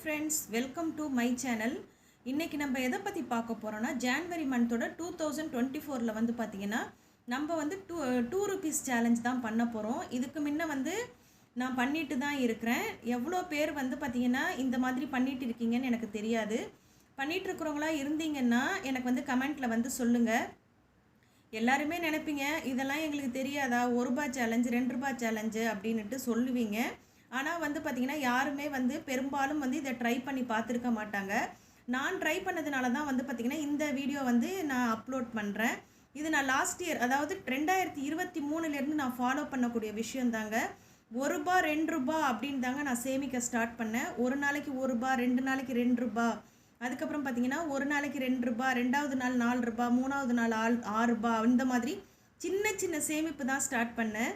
Friends welcome to my channel இன்றைக்கி நம்ம எதை பற்றி பார்க்க போகிறோன்னா ஜான்வரி மந்தோட டூ தௌசண்ட் டுவெண்ட்டி ஃபோரில் வந்து பார்த்திங்கன்னா நம்ம வந்து டூ டூ ருபீஸ் சேலஞ்ச் தான் பண்ண போகிறோம் இதுக்கு முன்ன வந்து நான் பண்ணிட்டு தான் இருக்கிறேன். எவ்வளோ பேர் வந்து பார்த்திங்கன்னா இந்த மாதிரி பண்ணிட்டு இருக்கீங்கன்னு எனக்கு தெரியாது. பண்ணிகிட்டு இருக்கிறவங்களா இருந்தீங்கன்னா எனக்கு வந்து கமெண்ட்டில் வந்து சொல்லுங்கள் எல்லாருமே நினைப்பீங்க இதெல்லாம் எங்களுக்கு தெரியாதா? ஒரு ரூபா சேலஞ்சு ரெண்டு ரூபாய் சேலஞ்சு அப்படின்ட்டு சொல்லுவீங்க. ஆனால் வந்து பார்த்திங்கன்னா யாருமே வந்து பெரும்பாலும் வந்து இதை ட்ரை பண்ணி பார்த்துருக்க மாட்டாங்க. நான் ட்ரை பண்ணதுனால தான் வந்து பார்த்திங்கன்னா இந்த வீடியோ வந்து நான் அப்லோட் பண்ணுறேன் இது நான் லாஸ்ட் இயர் அதாவது ரெண்டாயிரத்தி இருபத்தி மூணுலேருந்து நான் ஃபாலோ பண்ணக்கூடிய விஷயம் தாங்க. ஒரு ரூபா ரெண்டு ரூபா அப்படின்னு தாங்க நான் சேமிக்க ஸ்டார்ட் பண்ணேன். ஒரு நாளைக்கு ஒரு ரூபா ரெண்டு நாளைக்கு ரெண்டு ரூபா. அதுக்கப்புறம் பார்த்தீங்கன்னா ஒரு நாளைக்கு ரெண்டு ரூபா ரெண்டாவது நாள் நாலு ரூபா மூணாவது நாள் ஆள் ஆறு ரூபா இந்த மாதிரி சின்ன சின்ன சேமிப்பு தான் ஸ்டார்ட் பண்ணேன்.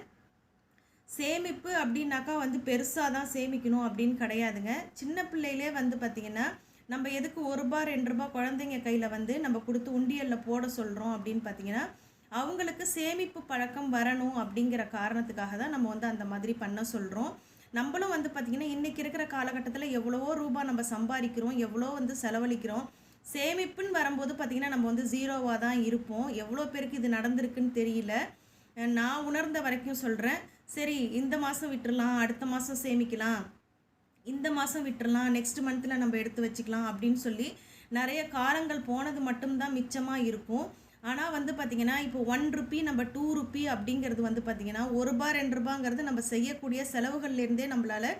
சேமிப்பு அப்படின்னாக்கா வந்து பெருசாக தான் சேமிக்கணும் அப்படின்னு கிடையாதுங்க. சின்ன பிள்ளையிலே வந்து பார்த்திங்கன்னா நம்ம எதுக்கு ஒரு ரூபா ரெண்டு ரூபா குழந்தைங்க கையில் வந்து நம்ம கொடுத்து உண்டியலில் போட சொல்கிறோம் அப்படின்னு பார்த்தீங்கன்னா அவங்களுக்கு சேமிப்பு பழக்கம் வரணும் அப்படிங்கிற காரணத்துக்காக தான் நம்ம வந்து அந்த மாதிரி பண்ண சொல்கிறோம் நம்மளும் வந்து பார்த்திங்கன்னா இன்றைக்கி இருக்கிற காலகட்டத்தில் எவ்வளவோ ரூபா நம்ம சம்பாதிக்கிறோம் எவ்வளோ வந்து செலவழிக்கிறோம். சேமிப்புன்னு வரும்போது பார்த்திங்கன்னா நம்ம வந்து ஜீரோவாக தான் இருப்போம். எவ்வளோ பேருக்கு இது நடந்திருக்குன்னு தெரியல. நான் உணர்ந்த வரைக்கும் சொல்கிறேன் சரி இந்த மாதம் விட்டுறலாம் அடுத்த மாதம் சேமிக்கலாம். இந்த மாதம் விட்டுறலாம் நெக்ஸ்ட் மந்தில் நம்ம எடுத்து வச்சுக்கலாம் அப்படின்னு சொல்லி நிறைய காலங்கள் போனது மட்டும்தான் மிச்சமாக இருக்கும். ஆனால் வந்து பார்த்திங்கன்னா இப்போ ஒன் ருப்பி நம்ம டூ ருப்பி அப்படிங்கிறது வந்து பார்த்திங்கன்னா ஒரு ரூபா ரெண்டு ரூபாங்கிறது நம்ம செய்யக்கூடிய செலவுகள்லேருந்தே நம்மளால்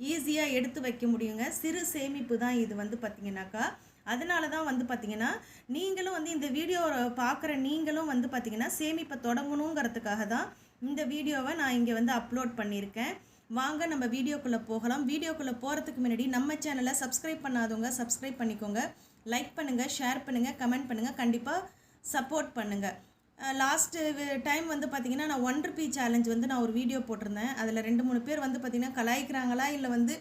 ஈஸியாக எடுத்து வைக்க முடியுங்க. சிறு சேமிப்பு தான் இது வந்து பார்த்திங்கனாக்கா அதனால தான் வந்து பார்த்திங்கன்னா நீங்களும் வந்து இந்த வீடியோவை பார்க்குற நீங்களும் வந்து பார்த்திங்கன்னா சேமிப்பை தொடங்கணுங்கிறதுக்காக தான் இந்த வீடியோவை நான் இங்கே வந்து அப்லோட் பண்ணியிருக்கேன். வாங்க நம்ம வீடியோக்குள்ளே போகலாம். வீடியோக்குள்ளே போகிறதுக்கு முன்னாடி நம்ம சேனலை சப்ஸ்கிரைப் பண்ணாதவங்க சப்ஸ்கிரைப் பண்ணிக்கோங்க. லைக் பண்ணுங்கள் ஷேர் பண்ணுங்கள் கமெண்ட் பண்ணுங்கள் கண்டிப்பாக சப்போர்ட் பண்ணுங்கள் லாஸ்ட்டு டைம் வந்து பார்த்திங்கன்னா நான் ஒன் ருபி சேலஞ்ச் வந்து நான் ஒரு வீடியோ போட்டிருந்தேன். அதில் ரெண்டு மூணு பேர் வந்து பார்த்திங்கன்னா கலாய்க்கிறாங்களா இல்லை வந்து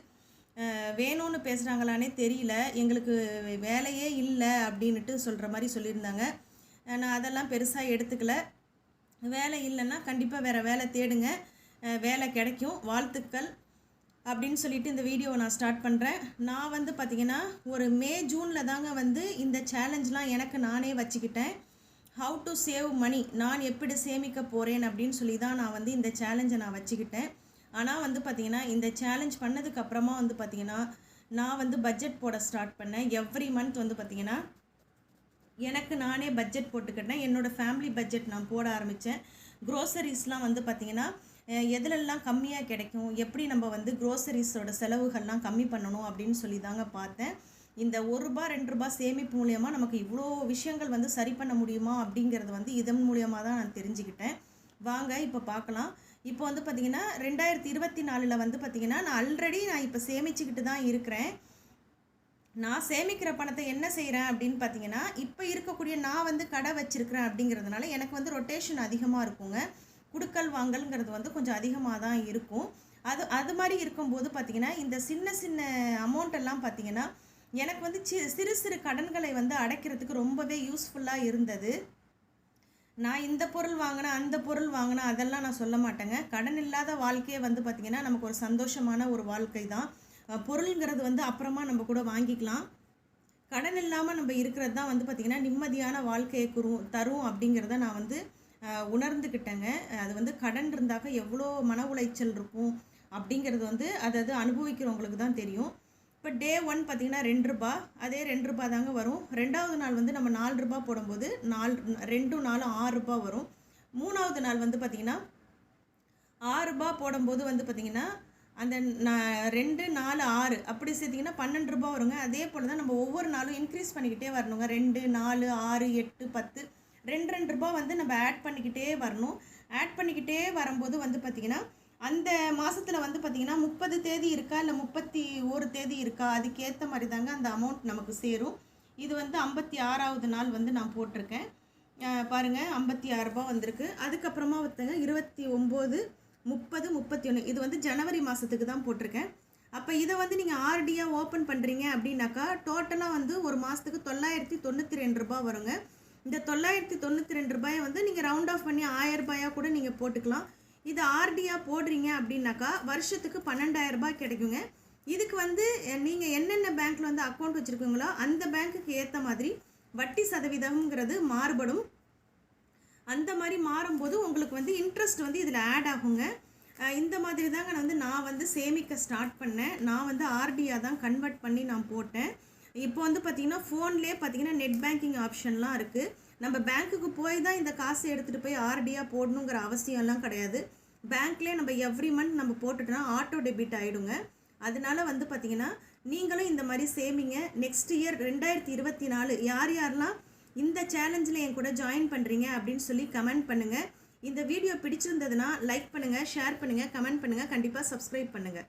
வேணும்னு பேசுகிறாங்களானே தெரியல. எங்களுக்கு வேலையே இல்லை அப்படின்ட்டு சொல்கிற மாதிரி சொல்லியிருந்தாங்க. நான் அதெல்லாம் பெருசாக எடுத்துக்கல. வேலை இல்லைன்னா கண்டிப்பாக வேறு வேலை தேடுங்க. வேலை கிடைக்கும். வாழ்த்துக்கள் அப்படின்னு சொல்லிட்டு இந்த வீடியோவை நான் ஸ்டார்ட் பண்ணுறேன் நான் வந்து பார்த்திங்கன்னா ஒரு மே ஜூனில் தாங்க வந்து இந்த சேலஞ்செலாம் எனக்கு நானே வச்சுக்கிட்டேன். ஹவு டு சேவ் மணி நான் எப்படி சேமிக்க போகிறேன் அப்படின்னு சொல்லி தான் நான் வந்து இந்த சேலஞ்சை நான் வச்சுக்கிட்டேன். ஆனால் வந்து பார்த்திங்கன்னா இந்த சேலஞ்ச் பண்ணதுக்கப்புறமா வந்து பார்த்திங்கன்னா நான் வந்து பட்ஜெட் போட ஸ்டார்ட் பண்ணேன். எவ்ரி மந்த் வந்து பார்த்திங்கன்னா எனக்கு நானே பட்ஜெட் போட்டுக்கிட்டேன். என்னோடய ஃபேமிலி பட்ஜெட் நான் போட ஆரம்பித்தேன் க்ரோசரிஸ்லாம் வந்து பார்த்திங்கன்னா எதுலெல்லாம் கம்மியாக கிடைக்கும் எப்படி நம்ம வந்து க்ரோசரிஸோட செலவுகள்லாம் கம்மி பண்ணணும் அப்படின்னு சொல்லி தாங்க பார்த்தேன். இந்த ஒரு ரூபா ரெண்டு ரூபா சேமிப்பு மூலயமா நமக்கு இவ்வளோ விஷயங்கள் வந்து சரி பண்ண முடியுமா அப்படிங்கிறது வந்து இதன் மூலியமாக தான் நான் தெரிஞ்சுக்கிட்டேன். வாங்க இப்போ பார்க்கலாம் இப்போ வந்து பார்த்திங்கன்னா ரெண்டாயிரத்தி இருபத்தி நாலில் வந்து பார்த்திங்கன்னா நான் ஆல்ரெடி நான் இப்போ சேமிச்சுக்கிட்டு தான் இருக்கிறேன். நான் சேமிக்கிற பணத்தை என்ன செய்கிறேன் அப்படின்னு பார்த்தீங்கன்னா இப்போ இருக்கக்கூடிய நான் வந்து கடை வச்சிருக்கிறேன் அப்படிங்கிறதுனால எனக்கு வந்து ரொட்டேஷன் அதிகமாக இருக்குங்க. குடுக்கல் வாங்கல்ங்கிறது வந்து கொஞ்சம் அதிகமாக தான் இருக்கும். அது அது மாதிரி இருக்கும்போது பார்த்திங்கன்னா இந்த சின்ன சின்ன அமௌண்ட் எல்லாம் எனக்கு வந்து சி சிறு சிறு கடன்களை வந்து அடைக்கிறதுக்கு ரொம்பவே யூஸ்ஃபுல்லாக இருந்தது. நான் இந்த பொருள் வாங்கினேன் அந்த பொருள் வாங்கினேன் அதெல்லாம் நான் சொல்ல மாட்டேங்க. கடன் இல்லாத வாழ்க்கையே வந்து பார்த்திங்கன்னா நமக்கு ஒரு சந்தோஷமான ஒரு வாழ்க்கை தான். பொருளுங்கிறது வந்து அப்புறமா நம்ம கூட வாங்கிக்கலாம். கடன் இல்லாமல் நம்ம இருக்கிறது தான் வந்து பார்த்திங்கன்னா நிம்மதியான வாழ்க்கையை குரும் தரும் அப்படிங்கிறத நான் வந்து உணர்ந்துக்கிட்டேங்க அது வந்து கடன் இருந்தாக்க எவ்வளோ மன உளைச்சல் இருக்கும் அப்படிங்கிறது வந்து அதை அது அனுபவிக்கிறவங்களுக்கு தான் தெரியும். இப்போ டே ஒன் பார்த்திங்கன்னா ரெண்டு ரூபா அதே ரெண்டு ரூபா தாங்க வரும். ரெண்டாவது நாள் வந்து நம்ம நாலு ரூபா போடும்போது நாலு ரெண்டு நாலு ஆறு ரூபா வரும். மூணாவது நாள் வந்து பார்த்திங்கன்னா ஆறுரூபா போடும்போது வந்து பார்த்திங்கன்னா அந்த நான் ரெண்டு நாலு ஆறு அப்படி சேர்த்திங்கன்னா பன்னெண்டு ரூபா வருங்க. அதே போல் தான் நம்ம ஒவ்வொரு நாளும் இன்க்ரீஸ் பண்ணிக்கிட்டே வரணுங்க. ரெண்டு நாலு ஆறு எட்டு பத்து ரெண்டு ரெண்டு ரூபாய் வந்து நம்ம ஆட் பண்ணிக்கிட்டே வரணும். ஆட் பண்ணிக்கிட்டே வரும்போது வந்து பார்த்திங்கன்னா அந்த மாதத்தில் வந்து பார்த்திங்கன்னா முப்பது தேதி இருக்கா? இல்லை முப்பத்தி ஒரு தேதி இருக்கா? அதுக்கேற்ற மாதிரி தாங்க அந்த அமௌண்ட் நமக்கு சேரும். இது வந்து ஐம்பத்தி ஆறாவது நாள் வந்து நான் போட்டிருக்கேன். பாருங்கள் பாருங்க ஐம்பத்தி ஆறுரூபா வந்திருக்கு. அதுக்கப்புறமா ஒருத்தங்க இருபத்தி ஒம்பது முப்பது முப்பத்தி ஒன்று இது வந்து ஜனவரி மாதத்துக்கு தான் போட்டிருக்கேன். அப்போ இதை வந்து நீங்கள் ஆர்டியாக ஓப்பன் பண்ணுறீங்க அப்படின்னாக்கா டோட்டலாக வந்து ஒரு மாதத்துக்கு தொள்ளாயிரத்தி தொண்ணூற்றி ரெண்டு ரூபாய் வருங்க. இந்த தொள்ளாயிரத்தி தொண்ணூற்றி ரெண்டு ரூபாயை வந்து நீங்கள் ரவுண்ட் ஆஃப் பண்ணி ஆயிரம் ரூபாயாக கூட நீங்கள் போட்டுக்கலாம். இது ஆர்டியாக போடுறீங்க அப்படின்னாக்கா வருஷத்துக்கு பன்னெண்டாயிரம் ரூபாய் கிடைக்குங்க. இதுக்கு வந்து நீங்கள் என்னென்ன பேங்க்கில் வந்து அக்கௌண்ட் வச்சுருக்கீங்களோ அந்த பேங்க்குக்கு ஏற்ற மாதிரி வட்டி சதவீதம்ங்கிறது மாறுபடும். அந்த மாதிரி மாறும்போது உங்களுக்கு வந்து இன்ட்ரெஸ்ட் வந்து இதில் ஆட் ஆகுங்க. இந்த மாதிரி தாங்க நான் வந்து நான் வந்து சேமிக்க ஸ்டார்ட் பண்ணேன். நான் வந்து ஆர்டியாக தான் கன்வெர்ட் பண்ணி நான் போட்டேன். இப்போ வந்து பார்த்திங்கன்னா ஃபோன்லேயே பார்த்தீங்கன்னா நெட் பேங்கிங் ஆப்ஷன்லாம் இருக்குது நம்ம பேங்க்குக்கு போய் தான் இந்த காசை எடுத்துகிட்டு போய் ஆர்டியாக போடணுங்கிற அவசியம்லாம் கிடையாது. பேங்க்லேயே நம்ம எவ்ரி மந்த் நம்ம போட்டுட்டோம்னா ஆட்டோ டெபிட் ஆகிடுங்க அதனால வந்து பார்த்திங்கன்னா நீங்களும் இந்த மாதிரி சேமிங்க. நெக்ஸ்ட் இயர் ரெண்டாயிரத்தி இருபத்தி நாலு யார் யாரெல்லாம் இந்த சேலஞ்சில் என் கூட ஜாயின் பண்ணுறீங்க அப்படின்னு சொல்லி கமெண்ட் பண்ணுங்கள் இந்த வீடியோ பிடிச்சிருந்ததுன்னா லைக் பண்ணுங்கள் ஷேர் பண்ணுங்கள் கமெண்ட் பண்ணுங்கள் கண்டிப்பாக சப்ஸ்கிரைப் பண்ணுங்கள்